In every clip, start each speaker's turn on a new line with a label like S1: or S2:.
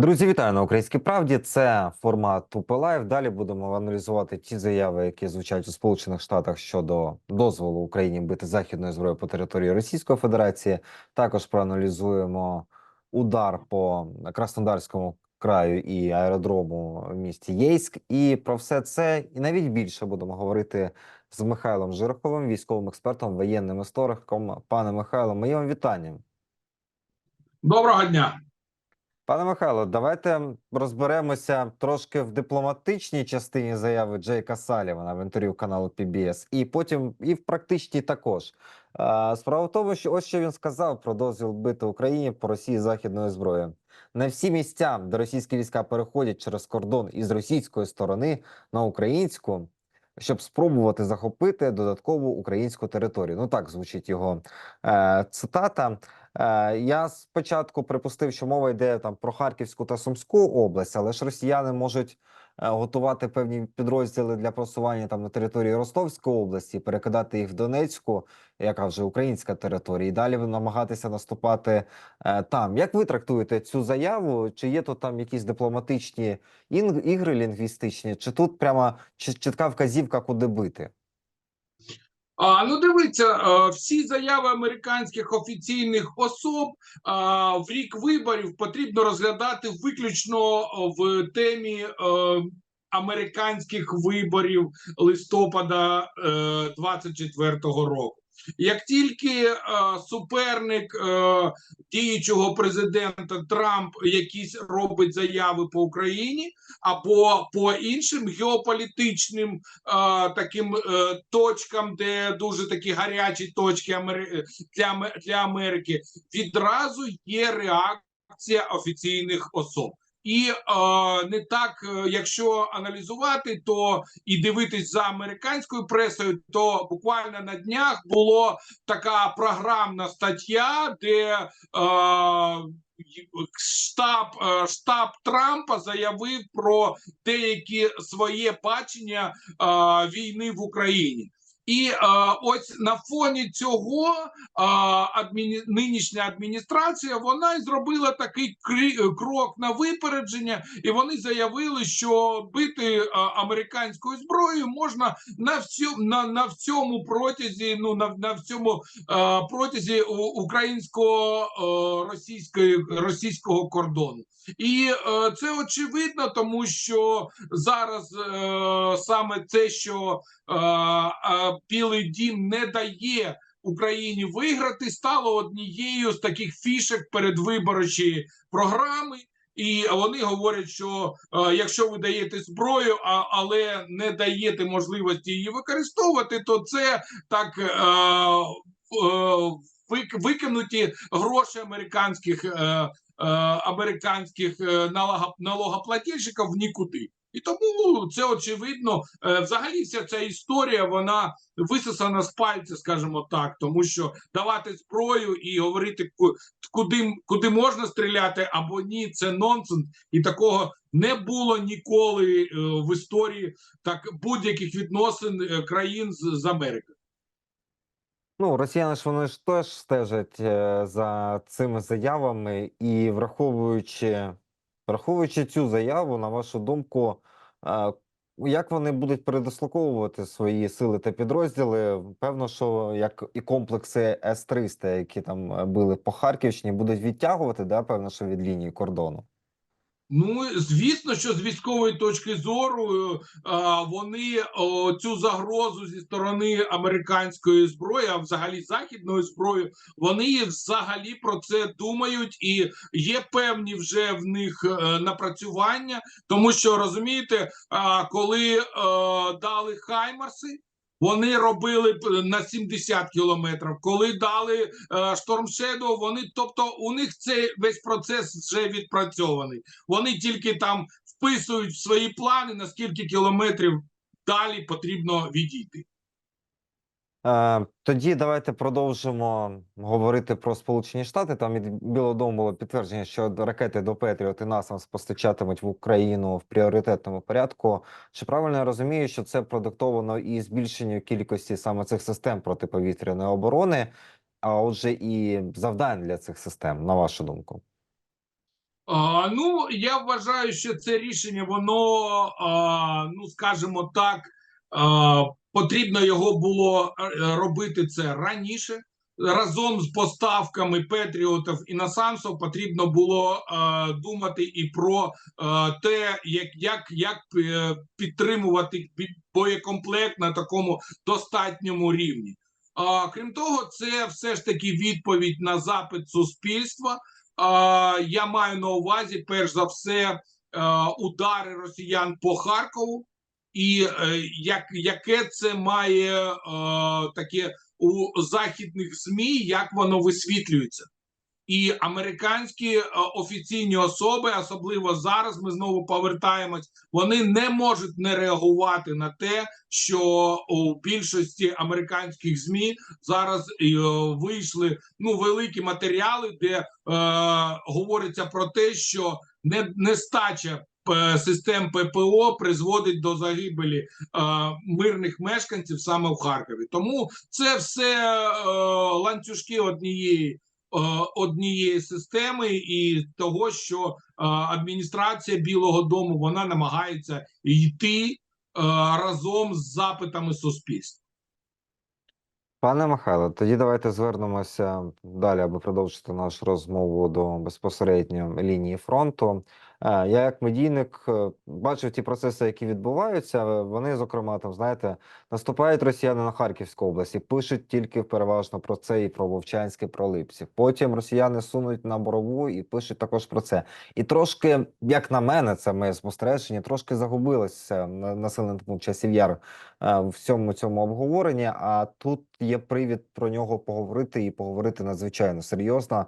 S1: Друзі, вітаю на Українській правді. Це формат Лайв. Далі будемо аналізувати ті заяви, які звучать у Сполучених Штатах щодо дозволу Україні бити західною зброєю по території Російської Федерації. Також проаналізуємо удар по Краснодарському краю і аеродрому в місті Єйськ. І про все це і навіть більше будемо говорити з Михайлом Жироховим, військовим експертом, воєнним істориком. Пане Михайло, моє вам вітання.
S2: Доброго дня.
S1: Пане Михайло, давайте розберемося трошки в дипломатичній частині заяви Джейка Салівана в інтерв'ю каналу PBS, і потім і в практичній також. Справа в тому, що ось що він сказав про дозвіл бити Україні по Росії західною зброєю. Не всі місця, де російські війська переходять через кордон із російської сторони на українську, щоб спробувати захопити додаткову українську територію. Ну так звучить його е, цитата. Е, Я спочатку припустив, що мова йде там про Харківську та Сумську область, але ж росіяни можуть е, готувати певні підрозділи для просування там на території Ростовської області, перекидати їх в Донецьку, яка вже українська територія, і далі намагатися наступати е, там. Як ви трактуєте цю заяву? Чи є тут там якісь дипломатичні ігри лінгвістичні, чи тут прямо чіт- чітка вказівка, куди бити?
S2: А, ну дивіться, е, всі заяви американських офіційних особ а, в рік виборів потрібно розглядати виключно в темі е, американських виборів листопада е, 24-го року. Як тільки е, суперник е, діючого президента Трамп якісь робить заяви по Україні або по іншим геополітичним е, таким е, точкам, де дуже такі гарячі точки Амери... для, для Америки, відразу є реакція офіційних особ. І е, не так, е, якщо аналізувати, то і дивитись за американською пресою, то буквально на днях була така програмна стаття, де е, штаб, е, штаб Трампа заявив про деякі своє бачення е, війни в Україні. І е, ось на фоні цього е, адміні... нинішня адміністрація вона й зробила такий крі- крок на випередження, і вони заявили, що бити е, американською зброєю можна на всьому на, на всьому протязі. Ну на, на всьому е, протязі українсько е, російської російського кордону. І е, це очевидно, тому що зараз е, саме це, що е, е, Білий Дім не дає Україні виграти, стало однією з таких фішек передвиборчої програми. І вони говорять, що е, якщо ви даєте зброю, а, але не даєте можливості її використовувати, то це так е, е, вик- викинуті гроші американських е, е, американських е, налога- налогоплательщиків в нікуди. І тому це очевидно. Е, Взагалі, вся ця історія вона висосана з пальця, скажімо так, тому що давати зброю і говорити куди, куди можна стріляти або ні, це нонсенс, і такого не було ніколи е, в історії так будь-яких відносин е, країн з, з Америкою.
S1: Ну, росіяни ж вони ж теж стежать за цими заявами, і враховуючи, враховуючи цю заяву, на вашу думку, е, як вони будуть передислоковувати свої сили та підрозділи? Певно, що як і комплекси С-300, які там були били по Харківщині, будуть відтягувати, да, певно, що від лінії кордону.
S2: Ну, звісно, що з військової точки зору е, вони цю загрозу зі сторони американської зброї, а взагалі західної зброї, вони взагалі про це думають, і є певні вже в них е, напрацювання, тому що розумієте, коли е, дали Хаймарси. Вони робили б на 70 кілометрів. Коли дали е, вони, тобто, у них цей весь процес вже відпрацьований. Вони тільки там вписують свої плани, на скільки кілометрів далі потрібно відійти.
S1: Е, Тоді давайте продовжимо говорити про Сполучені Штати. Там від Білого Дому було підтвердження, що ракети до Петріот і НАСАМС постачатимуть в Україну в пріоритетному порядку. Чи правильно я розумію, що це продиктовано і збільшенню кількості саме цих систем протиповітряної оборони, а отже, і завдань для цих систем, на вашу думку?
S2: А, ну, я вважаю, що це рішення, воно, а, ну скажімо так, потрібно його було е, робити це раніше. Разом з поставками Петріотів і Насамсов потрібно було е, думати і про е, те, як, як, як е, підтримувати боєкомплект на такому достатньому рівні. А, крім того, це все ж таки відповідь на запит суспільства. А, я маю на увазі, перш за все, е, удари росіян по Харкову, і е, як, яке це має е, таке у західних ЗМІ, як воно висвітлюється. І американські е, офіційні особи, особливо зараз, ми знову повертаємось, вони не можуть не реагувати на те, що у більшості американських змі зараз е, вийшли ну великі матеріали, де е, говориться про те, що не, нестача систем ППО призводить до загибелі е, мирних мешканців саме в Харкові. Тому це все е, ланцюжки однієї. е, Однієї системи і того, що е, адміністрація Білого Дому вона намагається йти е, разом з запитами суспільства.
S1: Пане Михайло, тоді давайте звернемося далі, аби продовжити нашу розмову до безпосередньо лінії фронту. Я як медійник е, бачив ті процеси, які відбуваються. е, Вони, зокрема, там знаєте, наступають росіяни на Харківську область і пишуть тільки переважно про це і про Вовчанське, про Липсів. Потім росіяни сунуть на борову і пишуть також про це. І трошки, як на мене, це моє спостереження, трошки загубилося на населений пункт часів яр е, в цьому цьому обговоренні. А тут є привід про нього поговорити і поговорити надзвичайно серйозно.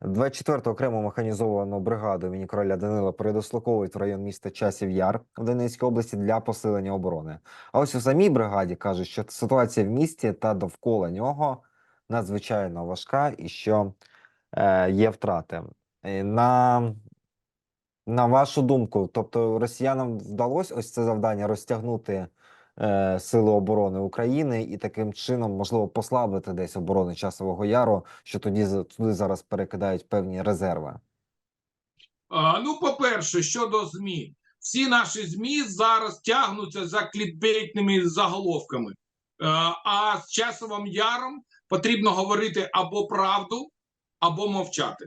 S1: 24-ту окрему механізовану бригаду імені короля Данила передислоковують в район міста Часів Яр в Донецькій області для посилення оборони. А ось у самій бригаді кажуть, що ситуація в місті та довкола нього надзвичайно важка і що е, є втрати. Е, На на вашу думку, тобто росіянам вдалося ось це завдання розтягнути е, сили оборони України і таким чином, можливо, послабити десь оборони часового яру, що тоді туди зараз перекидають певні резерви.
S2: Ну, по-перше, щодо ЗМІ, всі наші ЗМІ зараз тягнуться за клікбейтними заголовками. Е, а з часовим яром потрібно говорити або правду, або мовчати.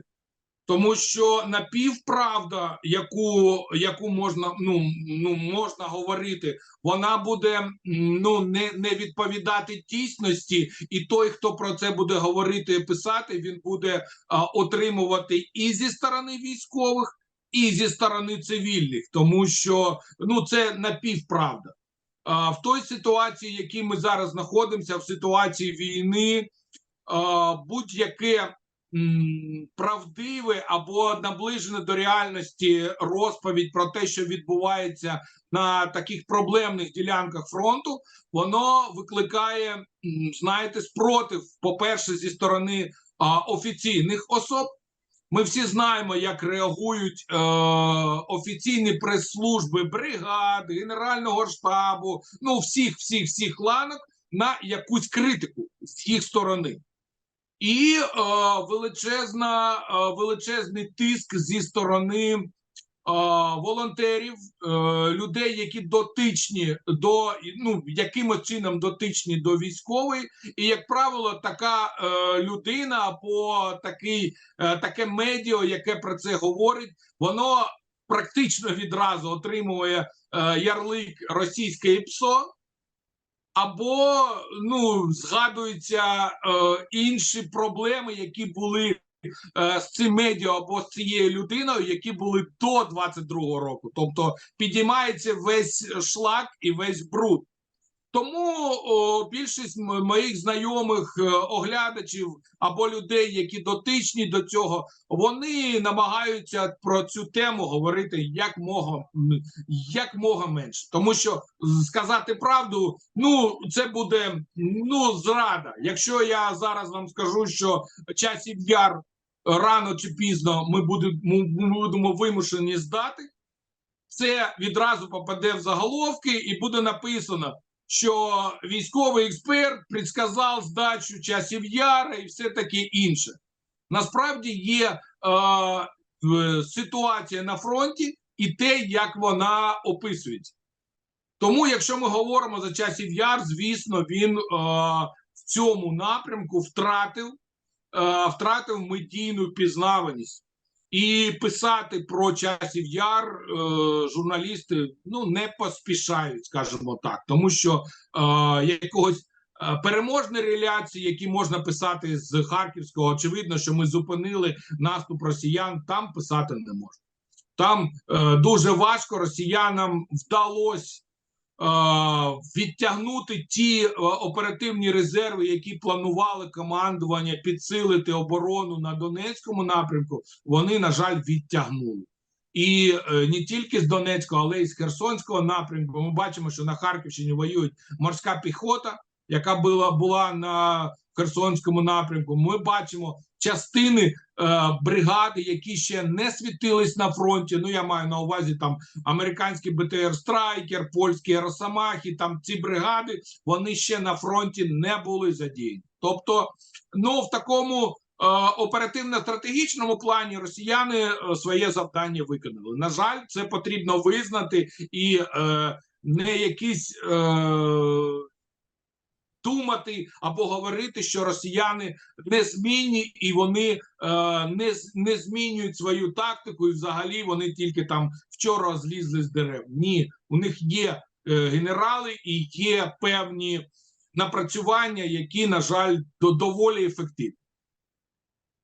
S2: Тому що напівправда, яку, яку можна, ну, ну, можна говорити, вона буде ну, не, не відповідати дійсності, і той, хто про це буде говорити і писати, він буде а, отримувати і зі сторони військових, і зі сторони цивільних, тому що ну, це напівправда. А, в той ситуації, в якій ми зараз знаходимося, в ситуації війни, будь-яке правдиве або наближене до реальності розповідь про те, що відбувається на таких проблемних ділянках фронту, воно викликає, знаєте, спротив, по-перше, зі сторони а, офіційних особ. Ми всі знаємо, як реагують е, офіційні прес-служби бригади, генерального штабу, ну всіх, всіх, всіх ланок на якусь критику з їх сторони. І е, величезна, е, величезний тиск зі сторони е, волонтерів, е, людей, які дотичні до ну якимось чином дотичні до військової, і як правило, така е, людина або такий, е, таке медіа, яке про це говорить, воно практично відразу отримує е, ярлик російське ПСО. Або ну згадуються е, інші проблеми, які були е, з цим медіа або з цією людиною, які були до 22-го року. Тобто підіймається весь шлак і весь бруд. Тому о, більшість моїх знайомих е, оглядачів або людей, які дотичні до цього, вони намагаються про цю тему говорити як мога, як мога менше. Тому що сказати правду, ну це буде ну зрада. Якщо я зараз вам скажу, що часів яр рано чи пізно ми будемо, ми будемо вимушені здати, це відразу попаде в заголовки і буде написано що військовий експерт предсказав здачу часів яра і все таке інше. Насправді є е, ситуація на фронті і те, як вона описується. Тому, якщо ми говоримо за часів яр, звісно, він е, в цьому напрямку втратив, е, втратив медійну пізнаваність. І писати про часів яр е, журналісти ну не поспішають, скажімо так, тому що е, якогось е, переможної реляції, які можна писати з Харківського, очевидно, що ми зупинили наступ росіян, там писати не можна. Там е, дуже важко росіянам вдалося відтягнути ті е, оперативні резерви, які планували командування підсилити оборону на Донецькому напрямку. Вони, на жаль, відтягнули. І е, не тільки з Донецького, але й з Херсонського напрямку. Ми бачимо, що на Харківщині воюють морська піхота, яка була, була на Херсонському напрямку. Ми бачимо частини е, бригади, які ще не світились на фронті. Ну я маю на увазі там американський БТР Страйкер, польські Росомахи. Там ці бригади вони ще на фронті не були задіяні. Тобто, ну в такому е, оперативно-стратегічному плані росіяни е, своє завдання виконали. На жаль, це потрібно визнати і е, не якісь. Е, Думати або говорити, що росіяни незмінні і вони е, не, не змінюють свою тактику, і взагалі вони тільки там вчора злізли з дерев. Ні, у них є е, генерали і є певні напрацювання, які, на жаль, доволі ефективні.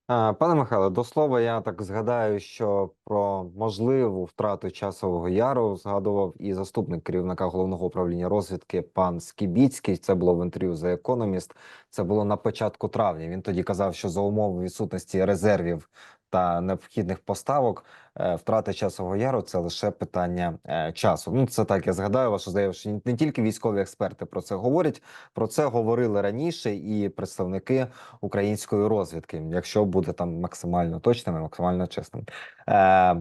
S1: А, Пане Михайло, до слова, я так згадаю, що про можливу втрату часового яру згадував і заступник керівника головного управління розвідки пан Скібіцький. Це було в інтерв'ю за Економіст. Це було на початку травня. Він тоді казав, що за умови відсутності резервів та необхідних поставок е, втрата часового яру це лише питання е, часу. Ну це так. Я згадаю вашу заяву, що не тільки військові експерти про це говорять. Про це говорили раніше і представники української розвідки, якщо буде там максимально точним і максимально чесним. Е,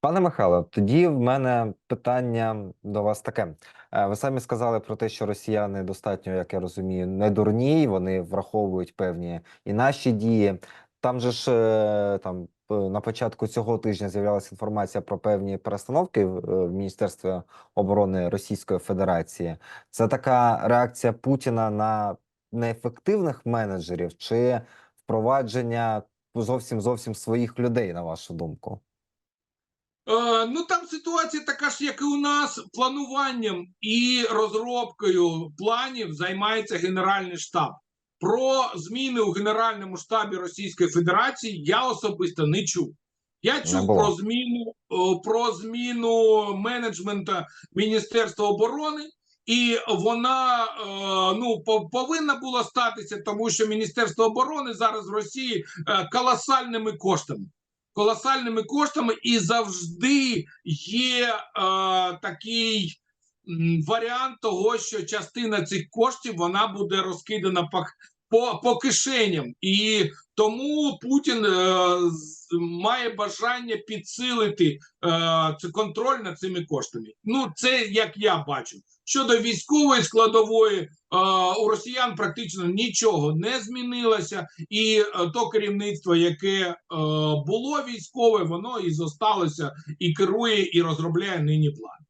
S1: пане Михайло, тоді в мене питання до вас таке. Ви самі сказали про те, що росіяни достатньо, як я розумію, не дурні, вони враховують певні і наші дії. Там же ж там на початку цього тижня з'являлася інформація про певні перестановки в, е, Міністерстві оборони Російської Федерації. Це така реакція Путіна на неефективних менеджерів чи впровадження зовсім зовсім своїх людей, на вашу думку?
S2: Е, ну там ситуація така ж, як і у нас. Плануванням і розробкою планів займається Генеральний штаб. Про зміни у Генеральному штабі Російської Федерації я особисто не чув. Я чув про зміну про зміну менеджмента Міністерства оборони, і вона е, ну по- повинна була статися, тому що Міністерство оборони зараз в Росії е, колосальними коштами колосальними коштами, і завжди є е, такий варіант того, що частина цих коштів вона буде розкидана по, по, по кишеням, і тому Путін е, має бажання підсилити е, контроль над цими коштами. Ну, це як я бачу. Щодо військової складової, е, у росіян практично нічого не змінилося, і е, то керівництво, яке е, було військове, воно і зосталося, і керує, і розробляє нині план.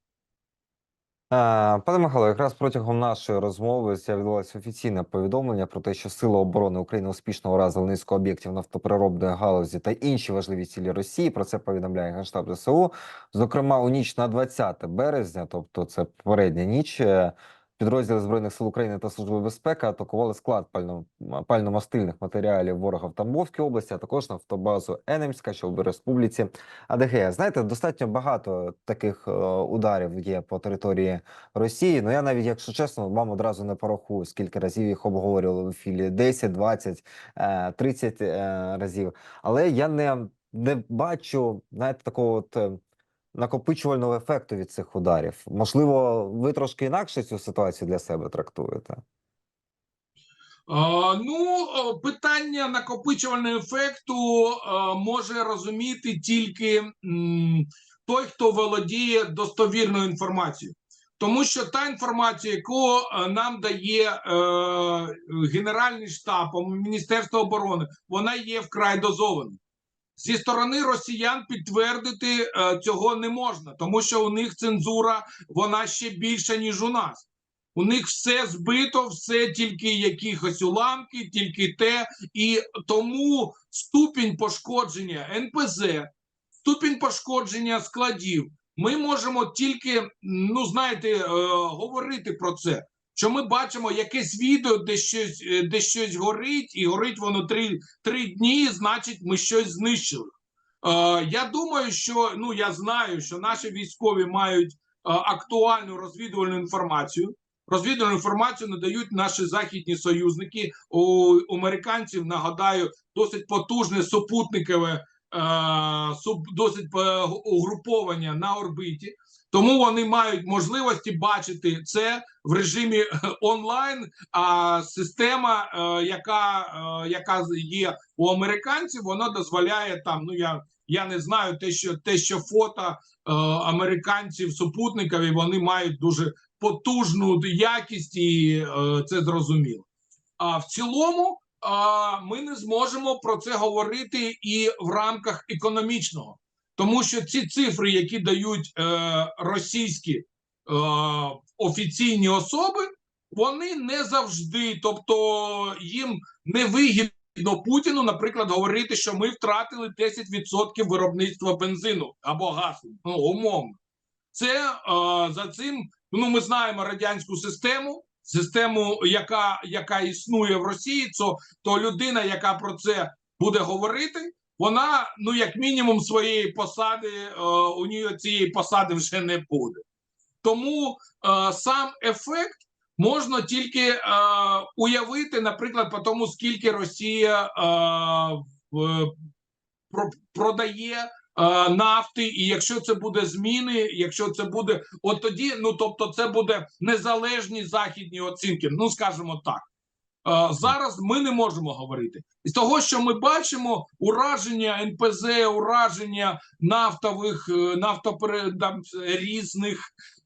S1: Е, Пане Михайло, якраз протягом нашої розмови з'явилося офіційне повідомлення про те, що Сили оборони України успішно уразили низку об'єктів нафтопереробної галузі та інші важливі цілі Росії. Про це повідомляє Генштаб ЗСУ. Зокрема, у ніч на 20 березня, тобто це попередня ніч. Е, Підрозділи збройних сил України та служби безпеки атакували склад пально- пально-мастильних матеріалів ворога в Тамбовській області, а також нафтобазу Енемська, що в Республіці АДГ. Знаєте, достатньо багато таких е, ударів є по території Росії. Ну я навіть, якщо чесно, вам одразу не порахую, скільки разів їх обговорювали в ефірі 10, 20, е, 30 е, разів. Але я не, не бачу, знаєте, такого от. Накопичувального ефекту від цих ударів. Можливо, ви трошки інакше цю ситуацію для себе трактуєте.
S2: Ну, питання накопичувального ефекту може розуміти тільки той, хто володіє достовірною інформацією. Тому що та інформація, яку е, нам дає е, Генеральний штаб, Міністерство оборони, вона є вкрай дозованою. Зі сторони росіян підтвердити е, цього не можна, тому що у них цензура вона ще більша ніж у нас. У них все збито, все тільки якихось уламки, тільки те, і тому ступінь пошкодження НПЗ, ступінь пошкодження складів. Ми можемо тільки, ну знаєте, е, говорити про це. Що ми бачимо якесь відео, де щось, е, де щось горить, і горить воно три, три дні, значить, ми щось знищили. Е, я думаю, що ну я знаю, що наші військові мають е, актуальну розвідувальну інформацію. Розвідувальну інформацію надають наші західні союзники. У, американців нагадаю досить потужне супутникове е, досить е, угруповання на орбіті. Тому вони мають можливості бачити це в режимі е, онлайн. А система, е, яка, е, яка є у американців, вона дозволяє там. Ну я я не знаю те, що те, що фото американців супутникові, вони мають дуже потужну якість, і це зрозуміло. А в цілому ми не зможемо про це говорити і в рамках економічного, тому що ці цифри, які дають е, російські е, офіційні особи, вони не завжди, тобто їм не вигідно Путіну, наприклад, говорити, що ми втратили 10% виробництва бензину або газу. Ну, умовно, це е, за цим. Ну, ми знаємо радянську систему, систему, яка яка існує в Росії, то, то людина, яка про це буде говорити, вона, ну як мінімум, своєї посади, е, у нього цієї посади вже не буде. Тому е, сам ефект можна тільки е, уявити, наприклад, по тому, скільки Росія е, в, про, продає е, нафти, і якщо це буде зміни, якщо це буде, от тоді, ну тобто, це буде незалежні західні оцінки. Ну скажімо так. Е, Зараз ми не можемо говорити з того, що ми бачимо, ураження НПЗ, ураження нафтових е, нафтопередам різних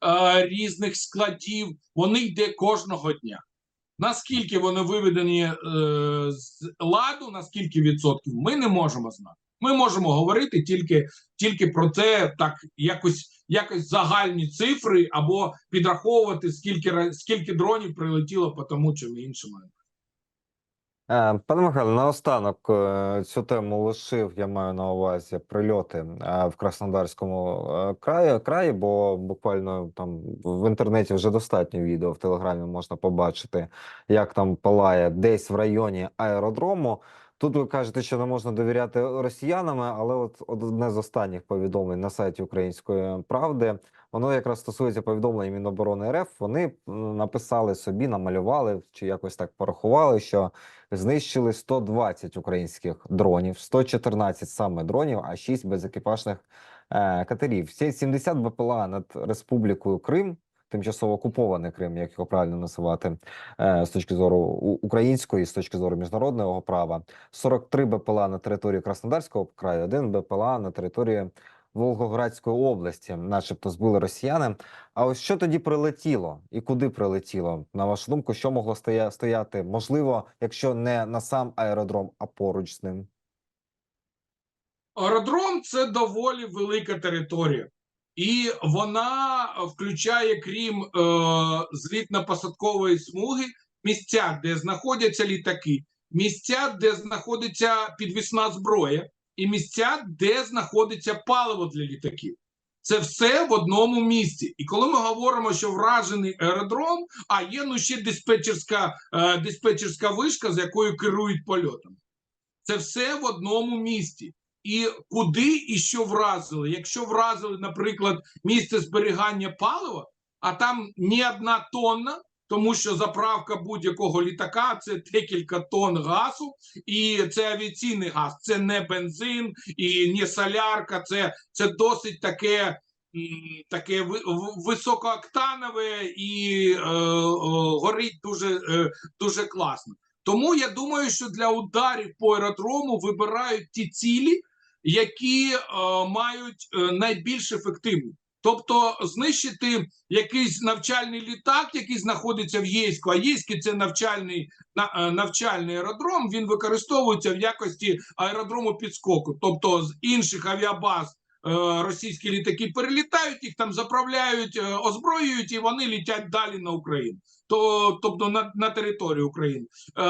S2: е, різних складів. Вони йде кожного дня. Наскільки вони виведені з ладу, на скільки відсотків, ми не можемо знати. Ми можемо говорити тільки, тільки про це, так якось якось загальні цифри, або підраховувати скільки скільки дронів прилетіло по тому чи іншому.
S1: Е, Пане Михайло, наостанок е, цю тему лишив, я маю на увазі прильоти е, в Краснодарському краї, краї, бо буквально там в інтернеті вже достатньо відео в Телеграмі можна побачити, як там палає десь в районі аеродрому. Тут ви кажете, що не можна довіряти росіянам, але от одне з останніх повідомлень на сайті Української правди, воно якраз стосується повідомлень Міноборони РФ. Вони написали собі, намалювали чи якось так порахували, що знищили 120 українських дронів, 114 саме дронів, а 6 безекіпажних е, катерів. Всі 70 БПЛА над Республікою Крим, тимчасово окупований Крим, як його правильно називати, е, з точки зору української, з точки зору міжнародного права, 43 БПЛА на території Краснодарського краю, один БПЛА на території Волгоградської області, начебто збили росіяни. А ось що тоді прилетіло і куди прилетіло? На вашу думку, що могло стояти? Можливо, якщо не на сам аеродром, а поруч з ним?
S2: Аеродром це доволі велика територія, і вона включає, крім е, злітно-посадкової смуги, місця, де знаходяться літаки, місця, де знаходиться підвісна зброя, і місця, де знаходиться паливо для літаків. Це все в одному місці. І коли ми говоримо, що вражений аеродром, а є ну ще диспетчерська, е, диспетчерська вишка, з якою керують польотами. Це все в одному місці. І куди і що вразили? Якщо вразили, наприклад, місце зберігання палива, а там ні одна тонна, тому що заправка будь-якого літака це декілька тонн газу, і це авіаційний газ, це не бензин і не солярка, це, це досить таке. Таке високооктанове і е, е, горить дуже, е, дуже класно. Тому я думаю, що для ударів по аеродрому вибирають ті цілі, які е, мають е, найбільш ефективні. Тобто знищити якийсь навчальний літак, який знаходиться в Єйську, а Єйський – це навчальний на- е, навчальний аеродром. Він використовується в якості аеродрому підскоку. Тобто з інших авіабаз е, російські літаки перелітають, їх там заправляють, е, озброюють, і вони літять далі на Україну. То, тобто на, на територію України. Е,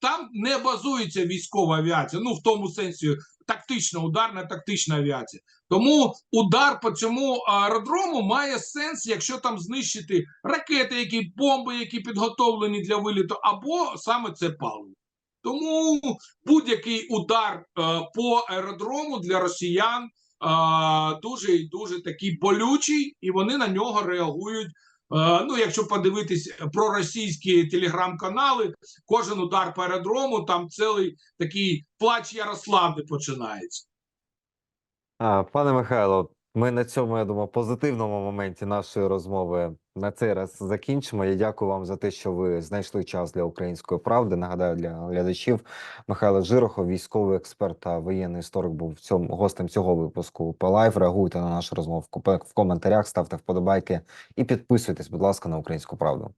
S2: там не базується військова авіація, ну в тому сенсі тактична, ударна тактична авіація. Тому удар по цьому аеродрому має сенс, якщо там знищити ракети, які бомби, які підготовлені для виліту, або саме це паливо. Тому будь-який удар е, по аеродрому для росіян е, дуже і дуже такий болючий, і вони на нього реагують. Е, ну, якщо подивитись проросійські телеграм-канали, кожен удар по аеродрому, там цілий такий плач Ярославни починається.
S1: А, Пане Михайло, ми на цьому, я думаю, позитивному моменті нашої розмови на цей раз закінчимо. Я дякую вам за те, що ви знайшли час для української правди. Нагадаю для глядачів, Михайло Жирохов, військовий експерт та воєнний історик, був в цьому гостем цього випуску. По реагуйте на нашу розмову в коментарях, ставте вподобайки і підписуйтесь, будь ласка, на українську правду.